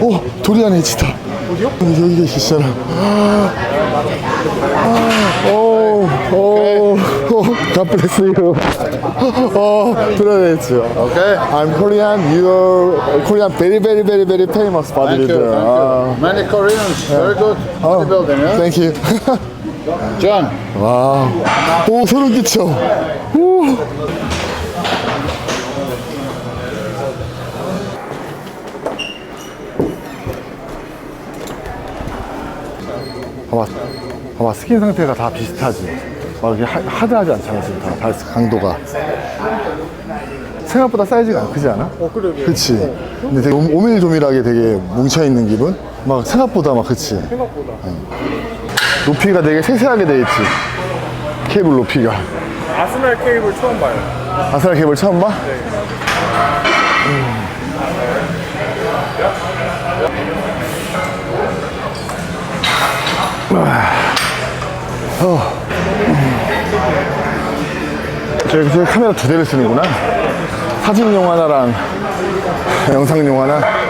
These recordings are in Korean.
오 도리안에 있다 어디요? 여기 계시잖아 오, 오, 오, God bless you. Oh, privilege. Okay, I'm Korean. You're Korean, very, very, very, very famous Thank you. Thank Ah. you. Many Koreans, very good Oh, bodybuilding, yeah? thank you. John, 와, 오 소름 끼쳐. 오. 봐봐, 봐봐 스킨 상태가 다 비슷하지. 막 이렇게 하, 하드하지 않잖아 지금 다 발스 강도가. 생각보다 사이즈가 안 크지 않아? 어 그래. 그치. 근데 되게 오- 오밀조밀하게 되게 뭉쳐 있는 기분. 막 생각보다 막 그치. 생각보다. 높이가 되게 세세하게 돼 있지. 케이블 높이가. 아스날 케이블 처음 봐요. 아스날 케이블 처음 봐? 어. 저기 저 카메라 두 대를 쓰는구나. 사진용 하나랑 영상용 하나.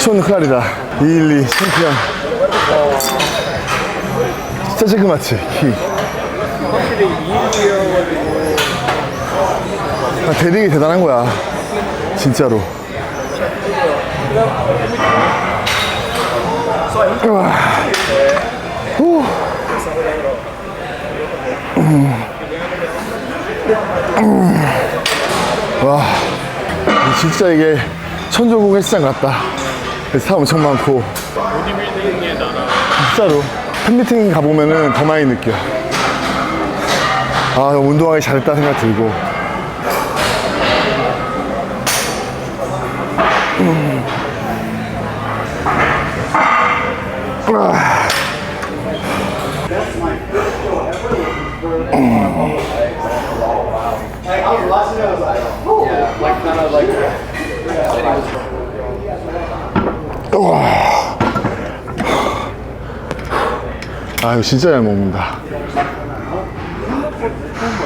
쇼는 클라리다. 212 챔피언. 진짜 쬐끄맣지, 키. 아, 대등이 대단한 거야. 진짜로. 우와. 후. 음. 음. 와. 진짜 이게 천조국 헬스장 같다. 사람 엄청 많고. 진짜로. 팬미팅 가보면은 더 많이 느껴. 아, 운동하기 잘했다 생각 들고. 음. 아. 아, 이거 진짜 잘 먹는다.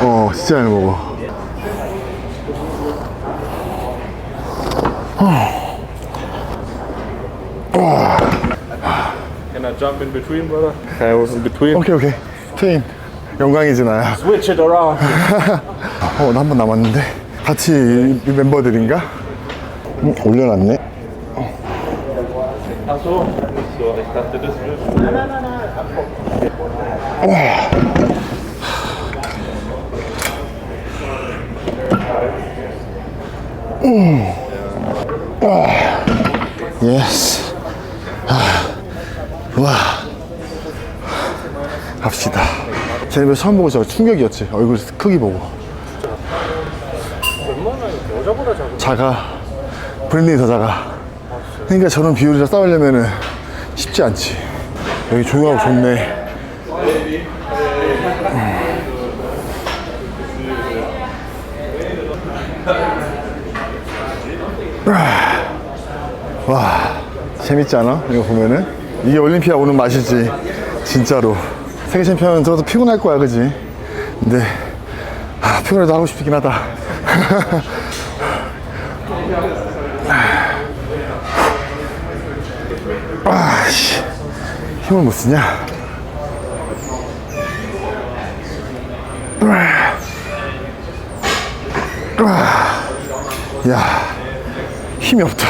어, 진짜 잘 먹어. Can I jump in between, brother? I in between? 오케이, 오케이. 트인. 영광이지, 나야. Switch it around. 어, 나 한 번 남았는데. 같이 이- 이 멤버들인가? 음, 올려놨네. So. So, ich dachte, das. 예스. 아, 와. 갑시다. 쟤네들 처음 보고 저 충격이었지. 얼굴 크기 보고. 여자보다 작은 작아. 브랜딩이 더 작아. 그러니까 저런 비율이랑 싸우려면은 쉽지 않지. 여기 조용하고 좋네. 와, 재밌지 않아? 이거 보면은? 이게 올림피아 오는 맛이지. 진짜로. 세계 챔피언 들어도 피곤할 거야, 그지? 근데, 아, 피곤해도 하고 싶긴 하다. 아씨 힘을 못 쓰냐? 야 힘이 없다.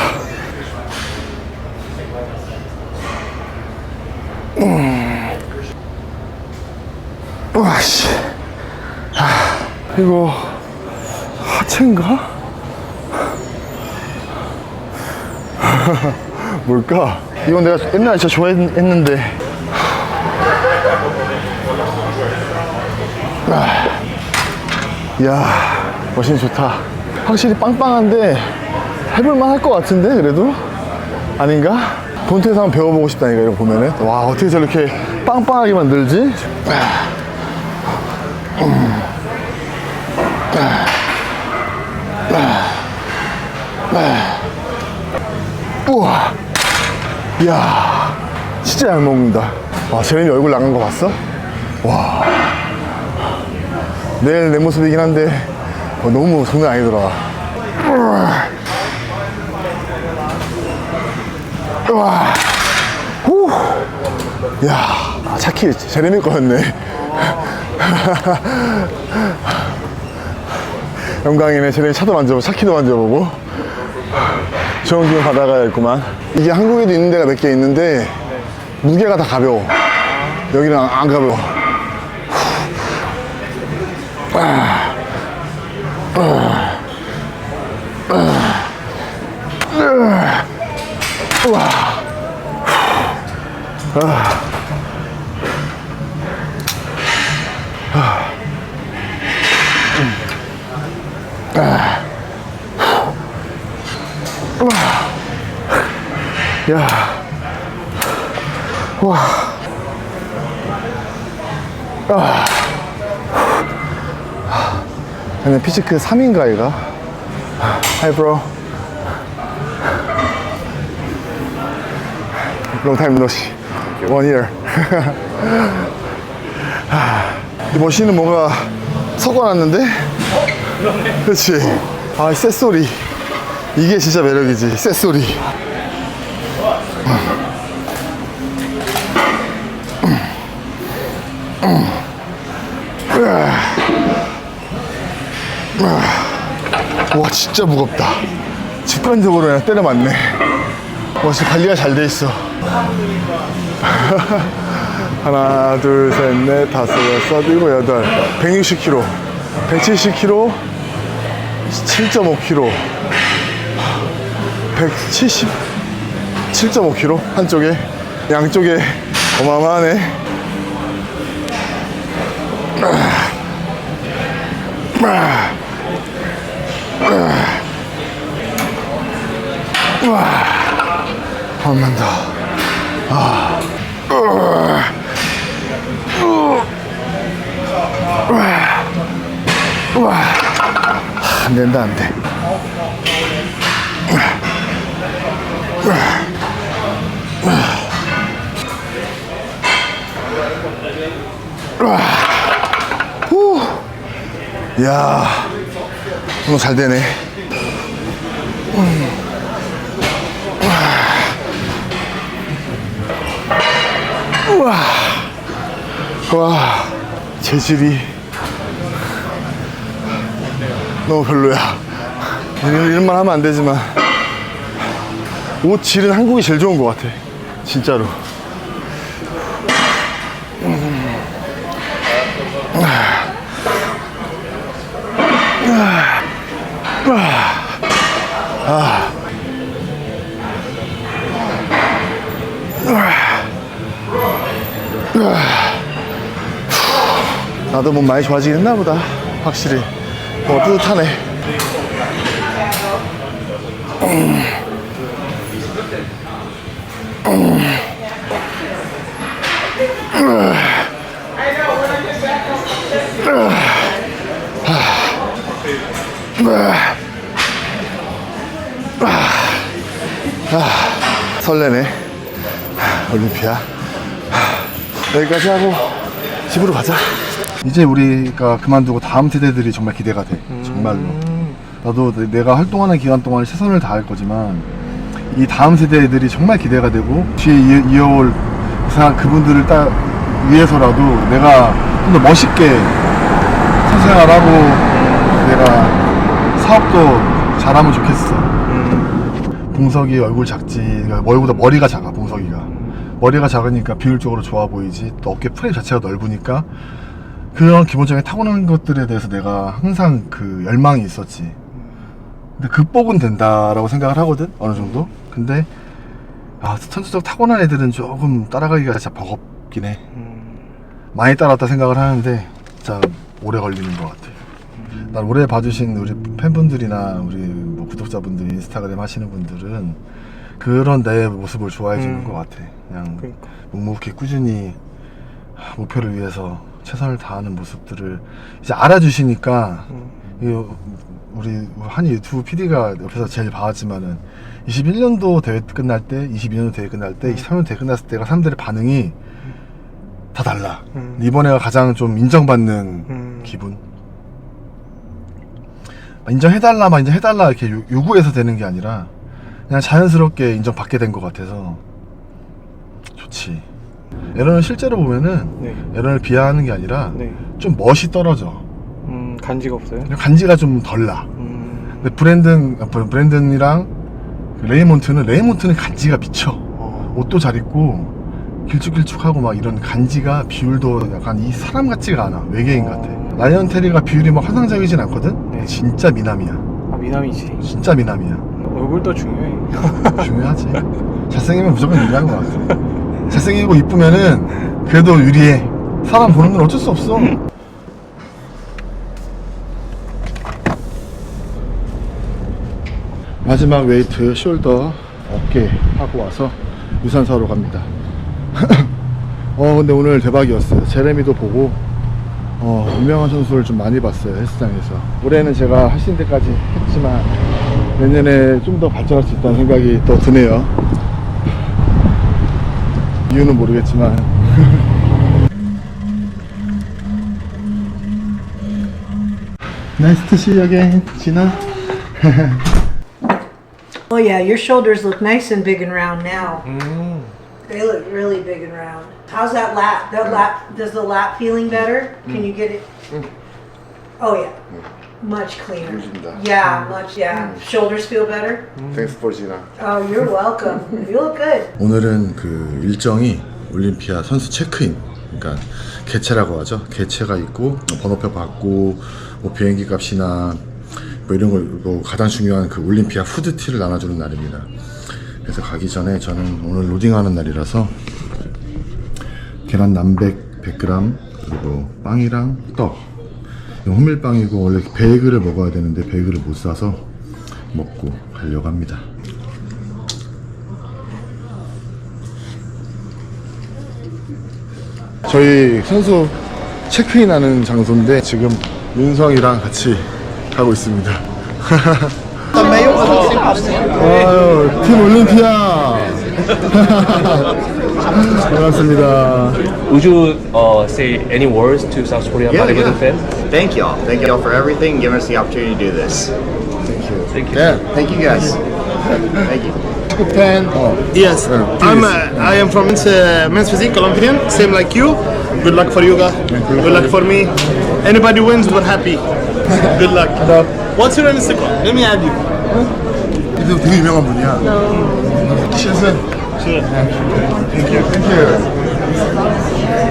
음. 와씨 이거 하체인가? 뭘까? 이건 내가 옛날에 진짜 좋아했는데. 아, 이야, 머신 좋다. 확실히 빵빵한데 해볼만 할 것 같은데, 그래도? 아닌가? 본트에서 한번 배워보고 싶다니까, 이거 보면은. 와, 어떻게 저렇게 빵빵하게 만들지? 우와. 이야, 진짜 잘 먹는다. 와, 제레미 얼굴 나간 거 봤어? 와. 내일 내 모습이긴 한데, 어, 너무 장난 아니더라. 우와. 우와. 후. 야, 아, 차키 제레미 거였네. 영광이네. 제레미 차도 만져보고, 차키도 만져보고. 좋은 기운 받아가야겠구만. 이게 한국에도 있는 데가 몇 개 있는데, 무게가 다 가벼워. 여기는 안, 안 가벼워. 야. 와. 아. 근데 피지크 3인가 얘가? Long time no see. One year. 이 머신은 뭔가 섞어놨는데? 그렇지. 아, 쇳소리. 이게 진짜 매력이지. 쇳소리. 와 진짜 무겁다 직관적으로 그냥 때려 맞네 와 진짜 관리가 잘 돼 있어 하나 둘 셋 넷 다섯 여섯 일곱 여덟. 160kg 170kg 7.5kg 170 7.5kg 한쪽에. 양쪽에. 어마어마하네. 한번 더. 아. 안 된다, 안 돼. 후. 야, 오늘 잘 되네. 와, 재질이 너무 별로야. 이런, 이런 말 하면 안 되지만 옷 질은 한국이 제일 좋은 것 같아. 진짜로. 나도 뭐 많이 좋아지긴 했나 보다. 확실히. 뭐 뿌듯하네. 설레네. 올림피아. 여기까지 하고 집으로 가자. 이제 우리가 그만두고 다음 세대들이 정말 기대가 돼. 정말로. 나도 내- 내가 활동하는 기간 동안 최선을 다할 거지만 이 다음 세대들이 정말 기대가 되고 뒤에 이- 그 사람 그분들을 딱 위해서라도 내가 좀 더 멋있게 사생활하고 내가 사업도 잘하면 좋겠어. 봉석이 얼굴 작지. 그러니까 얼굴보다 머리가 작아. 머리가 작으니까 비율적으로 좋아 보이지. 또 어깨 프레임 자체가 넓으니까 그런 기본적인 타고난 것들에 대해서 내가 항상 그 열망이 있었지. 근데 극복은 된다라고 생각을 하거든, 어느 정도. 근데 아, 천수적 타고난 애들은 조금 따라가기가 진짜 버겁긴 해. 많이 따랐다 생각을 하는데 진짜 오래 걸리는 것 같아. 난 오래 봐주신 우리 팬분들이나 우리 뭐 구독자분들 인스타그램 하시는 분들은 그런 내 모습을 좋아해 주는 것 같아. 그냥 묵묵히 꾸준히 목표를 위해서 최선을 다하는 모습들을 이제 알아주시니까 이 우리 한 유튜브 PD가 옆에서 제일 봐왔지만은 21년도 대회 끝날 때, 22년도 대회 끝날 때, 23년도 대회 끝났을 때가 사람들의 반응이 다 달라. 이번에가 가장 좀 인정받는 기분. 인정해달라, 막 인정해달라 이렇게 요- 요구해서 되는 게 아니라 그냥 자연스럽게 인정받게 된 것 같아서 좋지. 에런을 실제로 보면은 네. 에런을 비하하는 게 아니라 네. 좀 멋이 떨어져. 음, 간지가 없어요? 간지가 좀 덜 나. 음, 근데 브랜든, 아, 브랜- 브랜든이랑 그 레이몬트는 레이몬트는 간지가 미쳐. 어, 옷도 잘 입고 길쭉길쭉하고 막 이런 간지가 비율도 약간 이 사람 같지가 않아. 외계인 같아. 라이언 테리가 비율이 막 환상적이진 않거든. 네. 진짜 미남이야. 아, 미남이지. 진짜 미남이야. 얼굴도 중요해. 중요하지. 잘생기면 무조건 유리한 것 같아. 잘생기고 이쁘면은 그래도 유리해. 사람 보는 건 어쩔 수 없어. 마지막 웨이트 숄더 어깨 하고 와서 유산소하러 갑니다. 어 근데 오늘 대박이었어요. 제레미도 보고 어, 유명한 선수를 좀 많이 봤어요 헬스장에서. 올해는 제가 하신 데까지 했지만 내년에 좀 더 발전할 수 있다는 생각이 또 드네요. 이유는 모르겠지만. nice to see you again, Gina. Oh yeah, your shoulders look nice and big and round now. They look really big and round. How's that lat? That lat does the lat feeling better? Can you get it? Oh yeah, Much cleaner. Yeah, much. Yeah, shoulders feel better. Thanks for Gina. Oh, you're welcome. You look good. 오늘은 그 일정이 올림피아 선수 체크인 그러니까 개체라고 하죠 개체가 있고 번호표 받고 뭐 비행기 값이나 뭐 이런 걸뭐 가장 중요한 그 올림피아 후드티를 나눠주는 날입니다 그래서 가기 전에 저는 오늘 로딩하는 날이라서 계란 남백 100g 그리고 빵이랑 떡 호밀빵이고 원래 베이글을 먹어야 되는데 베이글을 못 사서 먹고 가려고 합니다 저희 선수 체크인 하는 장소인데 지금 윤성이랑 같이 가고 있습니다. 아유, 팀 올림피아. 반갑습니다. Would you uh, say any words to South Korea Yeah, bodybuilding yeah. fans? Thank y'all. Thank y'all for everything, giving us the opportunity to do this. Thank you. 네, Thank you guys. Thank you. 팬. 어. Yes, I'm. Uh, I am from uh, men's physique, Olympian, same like you. Good luck for you guys. Good luck for me. Anybody wins, we're happy. Good luck. What's your Instagram? Let me add you. 이도 되게 유명한 분이야. 시즌. 땡큐, 땡큐.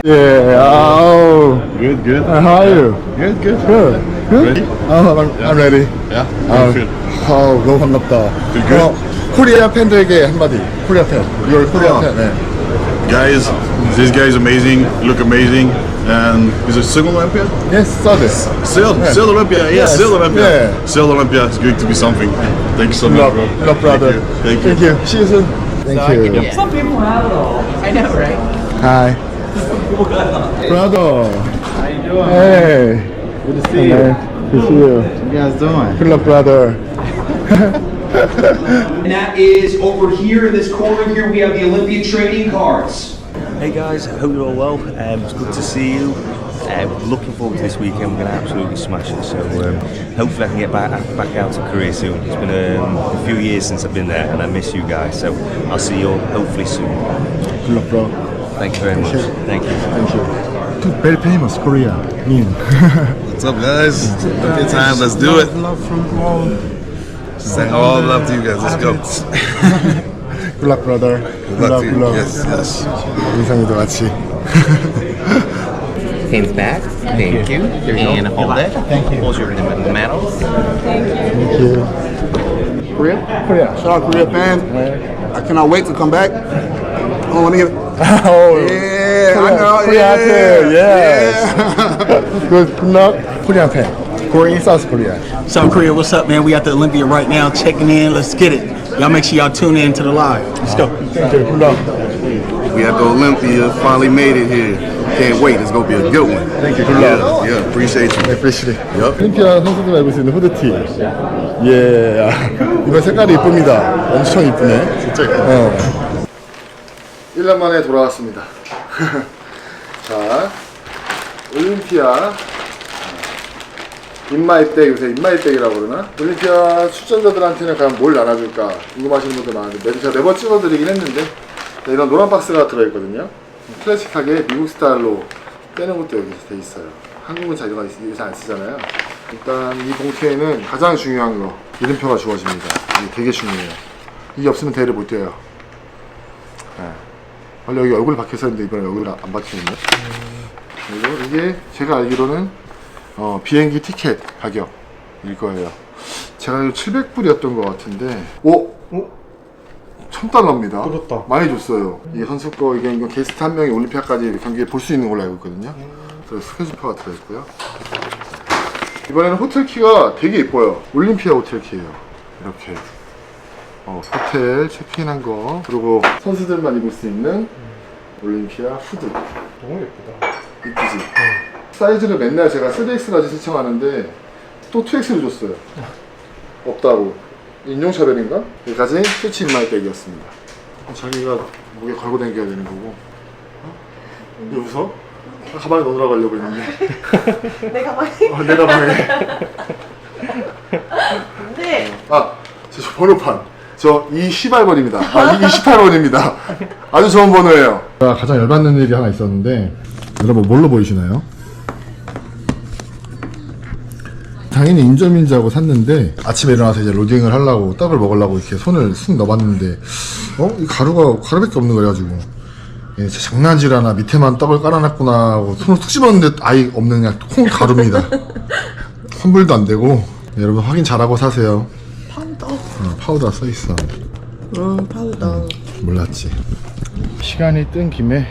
예, 아우. Good, good. Uh, How are you? Good, good. Good. Good? Ready? Oh, I'm, I'm ready. Yeah? 아, Good. 아우, 너무 반갑다. Good, good. 어, 코리아 팬들에게 한마디. 코리아 팬. Your 코리아 팬. 네. Guys, this guy is amazing. Look amazing. And is it Silver Olympia? Yes, 서비스. Still, Yeah. still Olympia. Yeah, Yes. still Olympia. Yeah. Still Olympia. It's going to be something. Thank you so much, Love, bro. love, brother. Thank you. Thank you. See you soon. Thank you. Some people have it all. I know, right? Hi. Brother. How you doing? Hey. Good to see you. Good to see you. What you guys doing? Good luck, brother. And that is over here in this corner here, we have the Olympia trading cards. Hey guys, I hope you're all well. Um, it's good to see you Um, looking forward to this weekend. We're going to absolutely smash it. So um, hopefully I can get back back out to Korea soon. It's been um, a few years since I've been there, and I miss you guys. So I'll see you all hopefully soon. Good luck, bro. Thank you very much. Thank you. Thank you. Very famous Korea. Min. What's up, guys? Good time. Let's do it. Send all love to you guys. Let's go. Good luck, brother. Good Good luck to you. Yes, yes. 인상이도 같이. Hands back. Thank you. and hold it. Thank you. Hold your medal. Thank you. Korea? Korea. Shout out Korea fans. I cannot wait to come back. I want to hear. oh. Yeah, I know. Korea yeah. 팬. Yes. Good good luck. Korean 팬. Korean South Korea. South Korea, what's up, man? We at the Olympia right now, checking in. Let's get it. Y'all make sure y'all tune in to the live. Let's go. Thank you. Good luck. We at the Olympia, finally made it here. Can't wait. It's gonna be a good one. Thank you. Good luck. yeah. Appreciate you. 애플리시리. Yup. 올림피아 선수들 알고 있는 후드티. 예. 아, 이번 색깔이 이쁩니다. 엄청 이쁘네. 진짜 이쁘다. 어. 1년 만에 돌아왔습니다. 자, 올림피아 인마이백 요새 인마이백이라고 그러나? 올림피아 출전자들한테는 과연 뭘 나눠줄까 궁금하시는 분들 많은데 매- 제가 매번 찍어드리긴 했는데 자, 이런 노란 박스가 들어있거든요 클래식하게 미국 스타일로 떼는 것도 여기 돼 있어요. 한국은 자료가 요새 안 쓰잖아요. 일단 이 봉투에는 가장 중요한 거 이름표가 주어집니다. 이게 되게 중요해요. 이게 없으면 대회를 못 뛰어요. 네. 원래 여기 얼굴 박혀서 있는데 이번에 얼굴 안 박혀있네 그리고 이게 제가 알기로는 어, 비행기 티켓 가격일 거예요. 제가 700불이었던 것 같은데, 오, 오, 1000달러입니다. 그렇다. 많이 줬어요. 이게 선수 거 이게 이거 게스트 한 명이 올림피아까지 경기에 볼수 있는 걸로 알고 있거든요. 그래서 스케줄표가 들어있고요. 이번에는 호텔 키가 되게 예뻐요. 올림피아 호텔 키예요. 이렇게. 어, 호텔 체크인한 거 그리고 선수들만 입을 수 있는 올림피아 후드 너무 예쁘다. 이쁘지? 사이즈를 맨날 제가 3X까지 신청하는데 또 2X를 줬어요 없다고 인종차별인가? 여기까지 쇼치 인마이 백이었습니다 자기가 목에 걸고 다녀야 되는 거고 어? 왜 웃어? 아, 가방에 넣으라고 하려고 했는데 내가 많이. 어, 내 가방에 네. 아, 저 번호판. 저 28번입니다. 아, 28번입니다. 아주 좋은 번호예요. 가장 열받는 일이 하나 있었는데, 여러분 뭘로 보이시나요? 당연히 인절민자고 샀는데 아침에 일어나서 이제 로딩을 하려고 떡을 먹으려고 이렇게 손을 쑥 넣어봤는데 어? 이 가루가 가루밖에 없는 거래가지고 얘 진짜 장난질 하나 밑에만 떡을 깔아놨구나 하고 손을 툭 집었는데 아예 없는 그냥 콩 가루입니다 환불도 안 되고 네, 여러분 확인 잘하고 사세요 파우더. 어, 파우더 써 있어. 응, 파우더. 몰랐지. 시간이 뜬 김에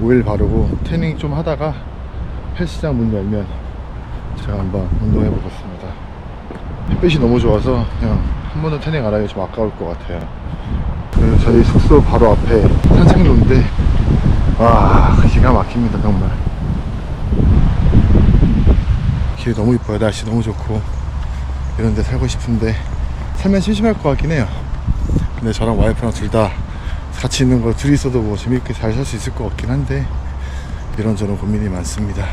오일 바르고 태닝 좀 하다가 헬스장 문 열면 제가 한번 운동해 보겠습니다. 햇빛이 너무 좋아서 그냥 한번더 태닝 안 하기 좀 아까울 것 같아요. 그리고 저희 숙소 바로 앞에 산책로인데 와 기가 막힙니다 정말. 길 너무 이뻐요. 날씨 너무 좋고 이런 데 살고 싶은데 살면 심심할 것 같긴 해요. 근데 저랑 와이프랑 둘 다 같이 있는 거 둘이 있어도 뭐 재밌게 잘 살 수 있을 것 같긴 한데 이런저런 고민이 많습니다.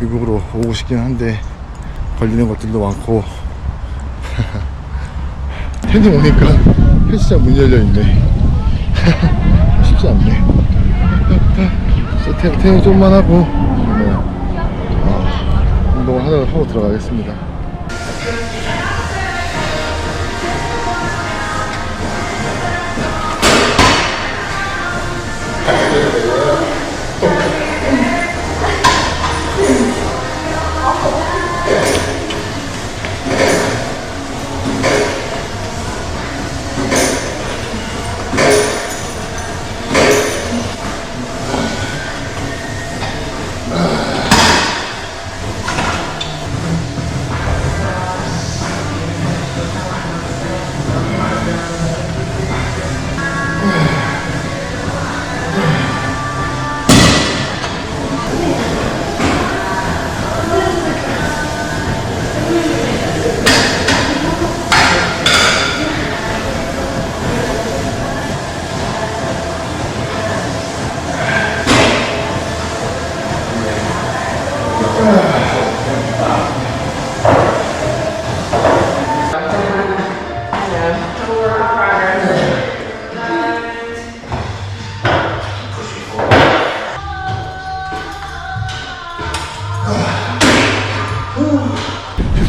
미국으로 오고 싶긴 한데 걸리는 것들도 많고 텐딩 오니까 헬스장 문 열려 있네. 쉽지 않네. 저 태- 태닝 좀만 하고 뭐, 아, 운동을 하나 하고 들어가겠습니다.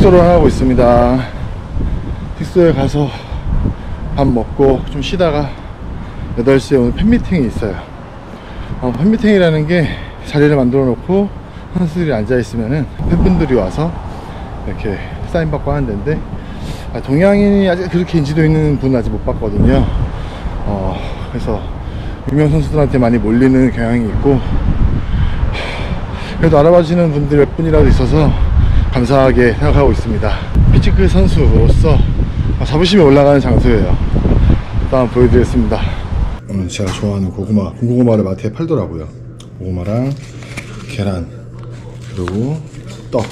숙소를 하고 있습니다. 숙소에 가서 밥 먹고 좀 쉬다가 8시에 오늘 팬미팅이 있어요. 어, 팬미팅이라는 게 자리를 만들어 놓고 선수들이 앉아 있으면은 팬분들이 와서 이렇게 사인 받고 하는 데인데 아, 동양인이 아직 그렇게 인지도 있는 분은 아직 못 봤거든요. 어, 그래서 유명 선수들한테 많이 몰리는 경향이 있고 그래도 알아봐 주시는 분들 몇 분이라도 있어서 감사하게 생각하고 있습니다. 피치크 선수로서 자부심이 올라가는 장소예요. 일단 보여드리겠습니다. 오늘 제가 좋아하는 고구마, 군고구마를 마트에 팔더라고요. 고구마랑 계란 그리고 떡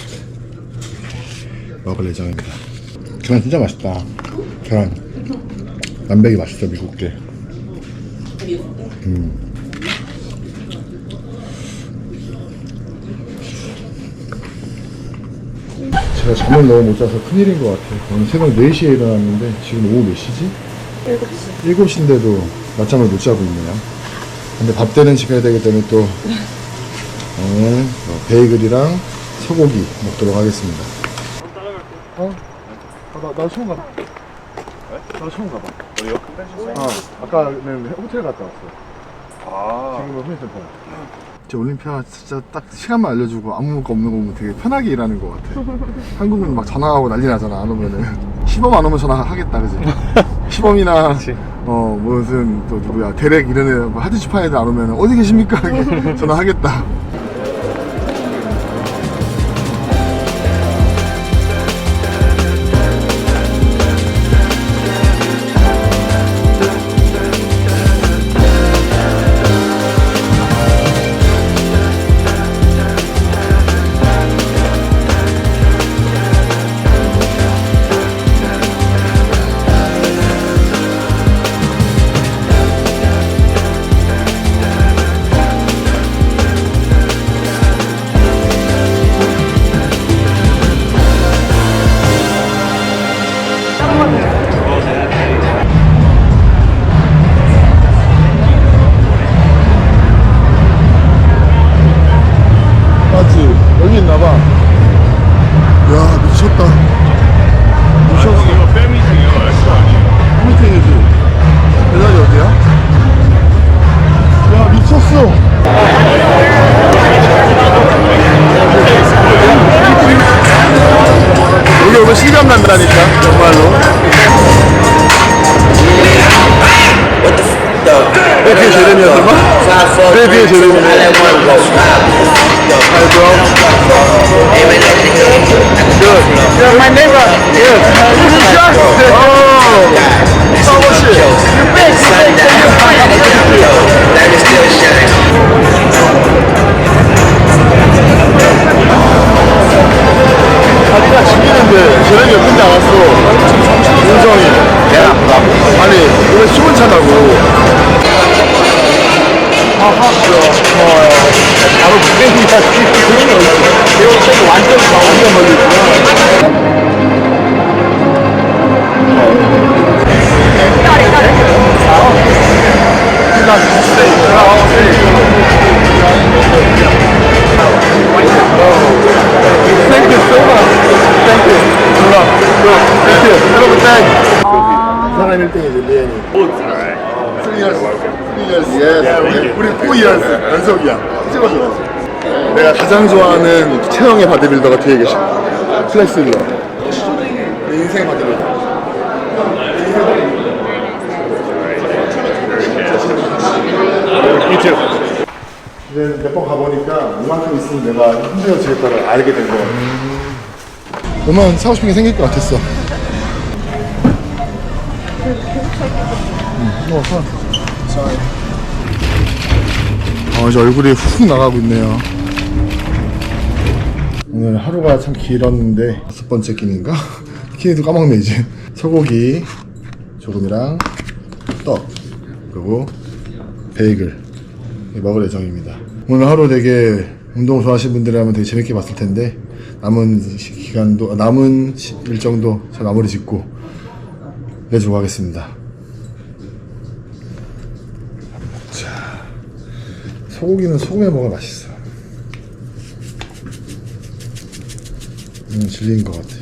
먹을 예정입니다. 계란 진짜 맛있다. 계란 남백이 맛있어 미국게. 음. 제가 잠을 너무 못 자서 큰일인 것 같아요. 오늘 새벽 4시에 일어났는데 지금 오후 몇 시지? 7시. 7시인데도 낮잠을 못 자고 있네요. 근데 밥 되는 시간이 되기 때문에 또 오늘 뭐 베이글이랑 소고기 먹도록 하겠습니다. 어? 나, 나 처음 가봐. 나 처음 가봐. 어디요? 아, 아까는 호텔 갔다 왔어. 아. 지금은 후미센터. 진짜 올림피아 진짜 딱 시간만 알려주고 아무 거 없는 거 보면 되게 편하게 일하는 것 같아. 한국은 막 전화하고 난리 나잖아, 안 오면은. 시범 안 오면 전화하겠다, 그지? 시범이나, 어, 무슨, 또 누구야, 대렉 이런 애, 뭐 하드치파 애들 안 오면 어디 계십니까? 전화하겠다. 좋아하는 체형의 바디빌더가 뒤에 계셔. 플렉스빌러. 내 인생 바디빌더. 이제 이제 몇 번 가보니까 이만큼 있으면 내가 힘들어지겠다를 알게 된 거야. 너만 사고 싶은 게 생길 것 같았어. 응, 어, 사. 어, 이제 얼굴이 훅 나가고 있네요. 오늘 하루가 참 길었는데 다섯 번째 끼니인가? 끼니도 까먹네 이제. 소고기 조금이랑 떡 그리고 베이글 먹을 예정입니다. 오늘 하루 되게 운동 좋아하시는 분들이라면 되게 재밌게 봤을 텐데 남은 시- 기간도 남은 시- 일정도 잘 마무리 짓고 내주고 하겠습니다. 자, 소고기는 소금에 먹어야 맛있어. 음, 질린 것 같아.